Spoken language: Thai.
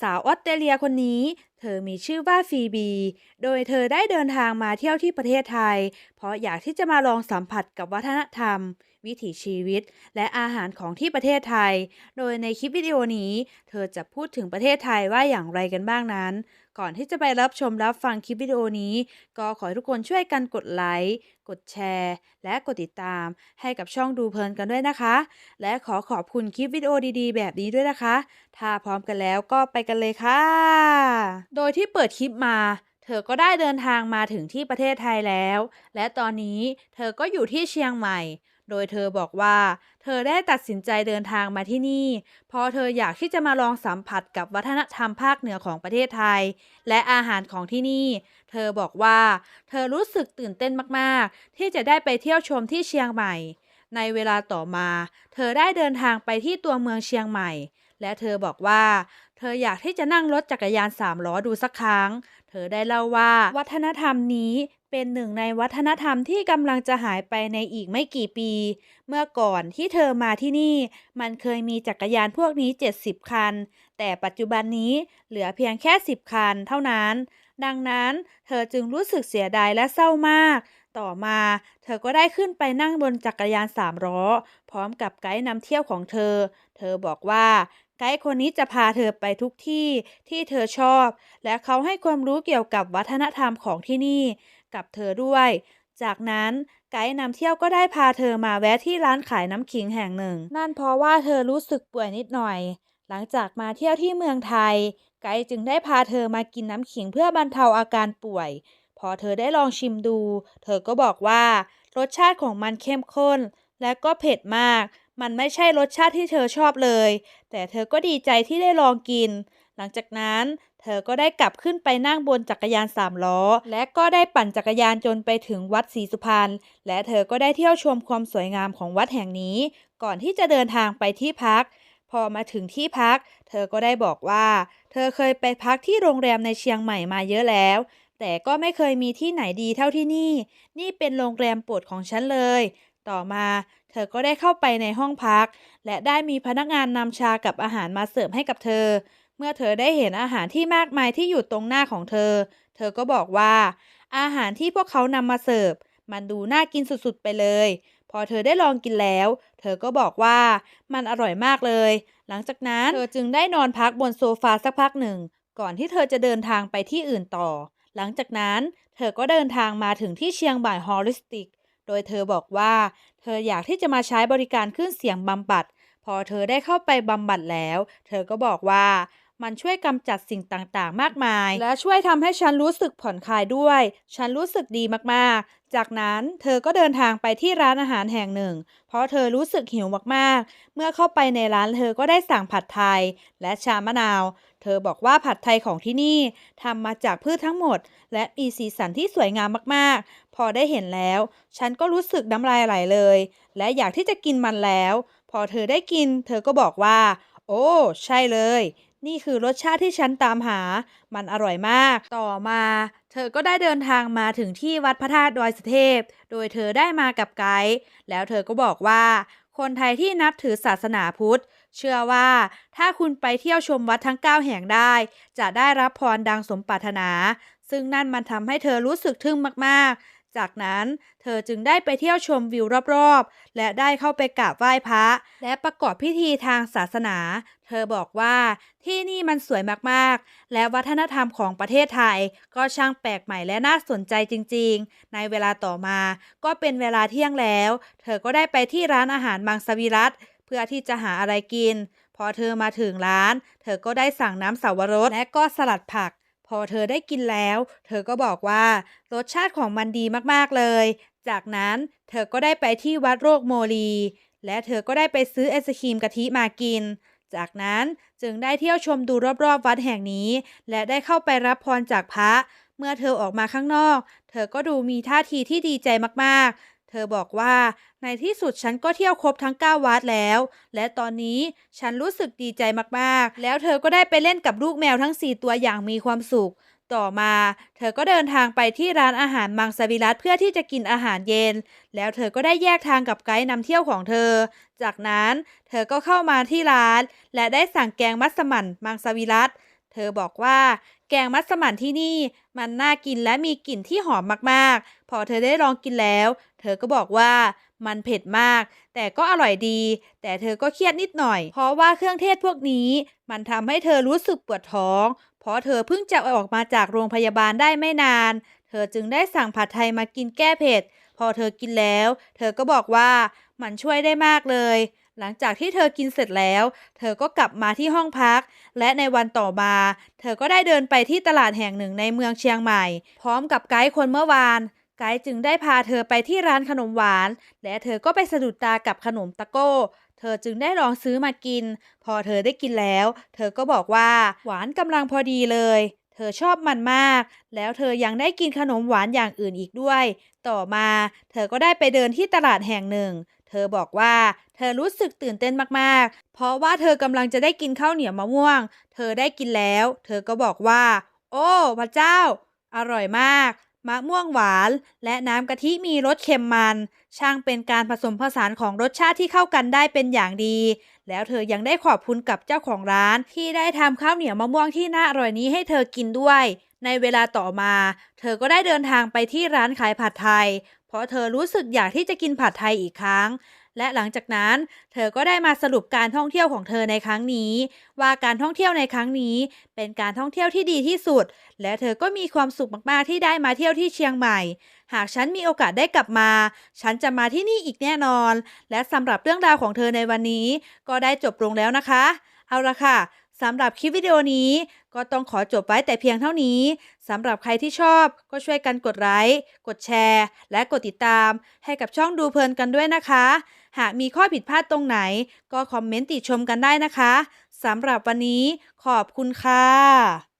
สาวออสเตรเลียคนนี้ เธอมีชื่อว่าฟีบี โดยเธอได้เดินทางมาเที่ยวที่ประเทศไทย เพราะอยากที่จะมาลองสัมผัสกับวัฒนธรรม วิถีชีวิต และอาหารของที่ประเทศไทย โดยในคลิปวิดีโอนี้ เธอจะพูดถึงประเทศไทยว่าอย่างไรกันบ้างนั้น ก่อนที่จะไปรับชมรับฟังคลิปวิดีโอนี้ ก็ขอให้ทุกคนช่วยกันกดไลค์ กดแชร์ และกดติดตาม ให้กับช่องดูเพลินกันด้วยนะคะ และขอขอบคุณคลิปวิดีโอดีๆ แบบนี้ด้วยนะคะ ถ้าพร้อมกันแล้วก็ไปกันเลยค่ะ โดยที่เปิดคลิปมาเธอก็ได้เดินทางมาถึงที่ประเทศไทยแล้ว และตอนนี้เธอก็อยู่ที่เชียงใหม่ โดยเธอบอกว่า เธอได้ตัดสินใจเดินทางมาที่นี่ เพราะเธออยากที่จะมาลองสัมผัสกับวัฒนธรรมภาคเหนือของประเทศไทย และอาหารของที่นี่ เธอบอกว่า เธอรู้สึกตื่นเต้นมากๆ ที่จะได้ไปเที่ยวชมที่เชียงใหม่ ในเวลาต่อมา เธอได้เดินทางไปที่ตัวเมืองเชียงใหม่ และเธอบอกว่า เธออยากที่จะนั่งรถจักรยานสามล้อดูสักครั้ง เธอได้เล่าว่าวัฒนธรรมนี้ เป็นหนึ่งในวัฒนธรรมที่กำลังจะหายไปในอีกไม่กี่ปี เมื่อก่อนที่เธอมาที่นี่ มันเคยมีจักรยานพวกนี้ 70 คัน แต่ปัจจุบันนี้เหลือเพียงแค่ 10 คันเท่านั้น ดังนั้นเธอจึงรู้สึกเสียดายและเศร้ามาก ต่อมาเธอก็ได้ขึ้นไปนั่งบนจักรยานสามล้อ พร้อมกับไกด์นำเที่ยวของเธอ เธอบอกว่าไกด์คนนี้จะพาเธอไปทุกที่ที่เธอชอบ และเขาให้ความรู้เกี่ยวกับวัฒนธรรมของที่นี่กับเธอด้วย จากนั้นไกด์นำเที่ยวก็ได้พาเธอมาแวะที่ร้านขายน้ำขิงแห่งหนึ่ง นั่นเพราะว่าเธอรู้สึกป่วยนิดหน่อย หลังจากมาเที่ยวที่เมืองไทย ไกด์จึงได้พาเธอมากินน้ำขิงเพื่อบรรเทาอาการป่วย พอเธอได้ลองชิมดู เธอก็บอกว่ารสชาติของมันเข้มข้น และก็เผ็ดมาก มันไม่ใช่รสชาติที่เธอชอบเลย แต่เธอก็ดีใจที่ได้ลองกิน หลังจากนั้น เธอก็ได้กลับขึ้นไปนั่งบนจักรยานสามล้อ และก็ได้ปั่นจักรยานจนไปถึงวัดศรีสุพรรณและเธอก็ได้เที่ยวชมความสวยงามของวัดแห่งนี้ ก่อนที่จะเดินทางไปที่พัก พอมาถึงที่พัก เธอก็ได้บอกว่า เธอเคยไปพักที่โรงแรมในเชียงใหม่มาเยอะแล้ว แต่ก็ไม่เคยมีที่ไหนดีเท่าที่นี่ นี่เป็นโรงแรมโปรดของฉันเลย ต่อมาเธอก็ได้เข้าไปในห้องพัก และได้มีพนักงานนำชากับอาหารมาเสิร์ฟให้กับเธอ เมื่อเธอได้เห็นอาหารที่มากมายที่อยู่ตรงหน้าของเธอ เธอก็บอกว่า อาหารที่พวกเขานำมาเสิร์ฟมันดูน่ากินสุดๆไปเลย พอเธอได้ลองกินแล้ว เธอก็บอกว่ามันอร่อยมากเลย หลังจากนั้นเธอจึงได้นอนพักบนโซฟาสักพักหนึ่ง ก่อนที่เธอจะเดินทางไปที่อื่นต่อ หลังจากนั้น เธอก็เดินทางมาถึงที่เชียงใหม่ฮอลิสติก โดยเธอบอกว่า เธออยากที่จะมาใช้บริการขึ้นเสียงบำบัด พอเธอได้เข้าไปบำบัดแล้ว เธอก็บอกว่า มันช่วยกำจัดสิ่งต่างๆ มากมาย และช่วยทำให้ฉันรู้สึกผ่อนคลายด้วย ฉันรู้สึกดีมากๆ จากนั้นเธอก็เดินทางไปที่ร้านอาหารแห่งหนึ่ง เพราะเธอรู้สึกหิวมากๆ เมื่อเข้าไปในร้านเธอก็ได้สั่งผัดไทย และชามะนาว เธอบอกว่าผัดไทยของที่นี่ทำมาจากพืชทั้งหมด และมีสีสันที่สวยงามมากๆ พอได้เห็นแล้ว ฉันก็รู้สึกน้ำลายไหลเลย และอยากที่จะกินมันแล้ว พอเธอได้กิน เธอก็บอกว่า โอ้ ใช่เลย นี่คือรสชาติที่ฉันตามหา มันอร่อยมาก ต่อมา เธอก็ได้เดินทางมาถึงที่วัดพระธาตุดอยสุเทพ โดยเธอได้มากับไกด์แล้วเธอก็บอกว่า คนไทยที่นับถือศาสนาพุทธ เชื่อว่าถ้าคุณไปเที่ยวชมวัดทั้ง 9 แห่งได้ จะได้รับพรดังสมปรารถนา ซึ่งนั่นมันทำให้เธอรู้สึกทึ่งมากๆ จากนั้นเธอจึงได้ไปเที่ยวชมวิวรอบๆ และได้เข้าไปกราบไหว้พระ และประกอบพิธีทางศาสนา เธอบอกว่าที่นี่มันสวยมากๆ และวัฒนธรรมของประเทศไทย ก็ช่างแปลกใหม่และน่าสนใจจริงๆ ในเวลาต่อมาก็เป็นเวลาเที่ยงแล้ว เธอก็ได้ไปที่ร้านอาหารมังสวิรัตเพื่อที่จะหาอะไรกิน พอเธอมาถึงร้าน เธอก็ได้สั่งน้ำสาวรสและก็สลัดผัก พอเธอได้กินแล้ว เธอก็บอกว่ารสชาติของมันดีมากๆเลย จากนั้นเธอก็ได้ไปที่วัดโรคโมลี และเธอก็ได้ไปซื้อไอศครีมกะทิมากิน จากนั้นจึงได้เที่ยวชมดูรอบๆวัดแห่งนี้ และได้เข้าไปรับพรจากพระ เมื่อเธอออกมาข้างนอก เธอก็ดูมีท่าทีที่ดีใจมากๆ ธอบอกว่าในที่สุดฉันก็เที่ยวครบทั้ง 9 วัดแล้ว และตอนนี้ฉันรู้สึกดีใจมากๆ แล้วเธอก็ได้ไปเล่นกับลูกแมวทั้ง 4 ตัวอย่างมีความสุข ต่อมา เธอก็เดินทางไปที่ร้านอาหารมังสวิรัตเพื่อที่จะกินอาหารเย็น แล้วเธอก็ได้แยกทางกับไกด์นำเที่ยวของเธอ จากนั้น เธอก็เข้ามาที่ร้าน และได้สั่งแกงมัสมั่นมังสวิรัต เธเธอบอกว่าแกงมัสมั่นที่นี่มันน่ากินและมีกลิ่นที่หอมมากๆ พอเธอได้ลองกินแล้ว เธอก็บอกว่ามันเผ็ดมาก แต่ก็อร่อยดี แต่เธอก็เครียดนิดหน่อย เพราะว่าเครื่องเทศพวกนี้ มันทำให้เธอรู้สึกปวดท้อง เพราะเธอเพิ่งจะออกมาจากโรงพยาบาลได้ไม่นาน เธอจึงได้สั่งผัดไทยมากินแก้เผ็ด พอเธอกินแล้ว เธอก็บอกว่ามันช่วยได้มากเลย หลังจากที่เธอกินเสร็จแล้ว เธอก็กลับมาที่ห้องพัก และในวันต่อมา เธอก็ได้เดินไปที่ตลาดแห่งหนึ่งในเมืองเชียงใหม่ พร้อมกับไกด์คนเมื่อวาน ไกด์จึงได้พาเธอไปที่ร้านขนมหวาน และเธอก็ไปสะดุดตากับขนมตะโก้ เธอจึงได้ลองซื้อมากิน พอเธอได้กินแล้ว เธอก็บอกว่าหวานกำลังพอดีเลยเธอชอบมันมาก แล้วเธอยังได้กินขนมหวานอย่างอื่นอีกด้วย ต่อมา เธอก็ได้ไปเดินที่ตลาดแห่งหนึ่ง เธอบอกว่าเธอรู้สึกตื่นเต้นมากๆ เพราะว่าเธอกำลังจะได้กินข้าวเหนียวมะม่วง เธอได้กินแล้ว เธอก็บอกว่า โอ้ พระเจ้า อร่อยมาก มะม่วงหวาน และน้ำกะทิมีรสเค็มมัน ช่างเป็นการผสมผสานของรสชาติที่เข้ากันได้เป็นอย่างดี แล้วเธอยังได้ขอบคุณกับเจ้าของร้าน ที่ได้ทำข้าวเหนียวมะม่วงที่น่าอร่อยนี้ให้เธอกินด้วยในเวลาต่อมา เธอก็ได้เดินทางไปที่ร้านขายผัดไทย ราะเธอรู้สึกอยากที่จะกินผัดไทยอีกครั้ง และหลังจากนั้น เธอก็ได้มาสรุปการท่องเที่ยวของเธอในครั้งนี้ ว่าการท่องเที่ยวในครั้งนี้ เป็นการท่องเที่ยวที่ดีที่สุด และเธอก็มีความสุขมากๆที่ได้มาเที่ยวที่เชียงใหม่ หากฉันมีโอกาสได้กลับมา ฉันจะมาที่นี่อีกแน่นอน และสำหรับเรื่องราวของเธอในวันนี้ ก็ได้จบลงแล้วนะคะ เอาละค่ะ สำหรับคลิปวิดีโอนี้ก็ต้องขอจบไว้แต่เพียงเท่านี้สำหรับใครที่ชอบก็ช่วยกันกดไลค์กดแชร์ และกดติดตาม ให้กับช่องดูเพลินกันด้วยนะคะ หากมีข้อผิดพลาดตรงไหน ก็คอมเมนต์ติชมกันได้นะคะสำหรับวันนี้ขอบคุณค่ะ